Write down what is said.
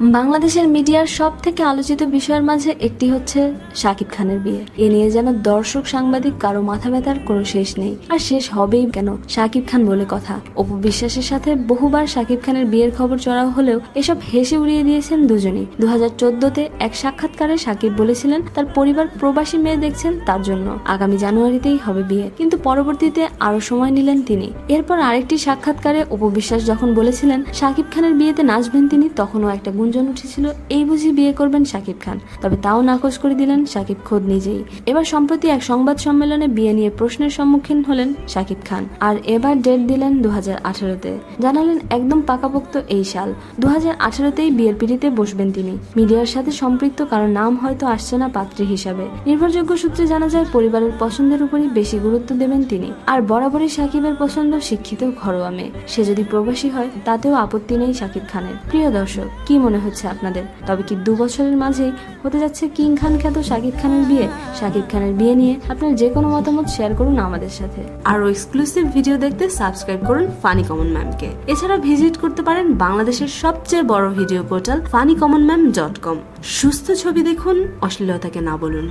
বাংলাদেশের মিডিয়ার সব থেকে আলোচিত বিষয়ের মাঝে একটি হচ্ছে শাকিব খানের বিয়ে। এ নিয়ে যেন দর্শক, সাংবাদিক কারও মাথা ব্যথার কোনো শেষ নেই। আর শেষ হবেই কেন? শাকিব খান বলে কথা। অপু বিশ্বাসের সাথে বহুবার শাকিব খানের বিয়ের খবর চড়াও হলেও এসব হেসে উড়িয়ে দিয়েছেন দুজনেই। দু হাজার এক সাক্ষাৎকারে শাকিব বলেছিলেন, তার পরিবার প্রবাসী মেয়ে দেখছেন তার জন্য। আগামী জানুয়ারিতেই হবে বিয়ে। কিন্তু পরবর্তীতে আরও সময় নিলেন তিনি। এরপর আরেকটি সাক্ষাৎকারে অপু বিশ্বাস যখন বলেছিলেন, শাকিব খানের বিয়েতে নাচবেন তিনি, তখনও একটা গুঞ্জন উঠেছিল, এই বুঝি বিয়ে করবেন শাকিব খান। তবে তাও নাকচ করে দিলেন শাকিব খোদ নিজেই। এবার সম্প্রতি এক সংবাদ সম্মেলনে বিয়ে নিয়ে প্রশ্নের সম্মুখীন হলেন শাকিব খান, আর এবার ডেট দিলেন দু হাজার আঠারোতে। জানালেন, একদম পাকাপোক্ত এই সাল। দু হাজার আঠারোতেই বিয়ের পিড়িতে বসবেন তিনি। মিডিয়ার সাথে সম্পৃক্ত, কারও নাম হয়তো আসছে না পাত্রী হিসাবে। নির্ভরযোগ্য সূত্রে জানা যায়, পরিবারের পছন্দের উপরই বেশি গুরুত্ব দেবেন তিনি। আর বরাবরই সাকিবের পছন্দ শিক্ষিত ঘরোয়া মেয়ে। সে যদি প্রবাসী হয়, তাতেও আপত্তি নেই শাকিব খানের। প্রিয় দর্শক, কি মনে হচ্ছে আপনাদের। তবে কি দু বছরের মাঝেই হতে যাচ্ছে কিং খান খ্যাত শাকিব খানের বিয়ে? শাকিব খানের বিয়ে নিয়ে আপনার যে কোনো মতামত শেয়ার করুন আমাদের সাথে। আরও এক্সক্লুসিভ ভিডিও দেখতে সাবস্ক্রাইব করুন ফানি কমন ম্যামকে এছাড়া ভিজিট করতে পারেন বাংলাদেশের সবচেয়ে বড় video portal funny common mam dot com সুস্থ ছবি দেখুন, অশ্লীলতাকে না বলুন।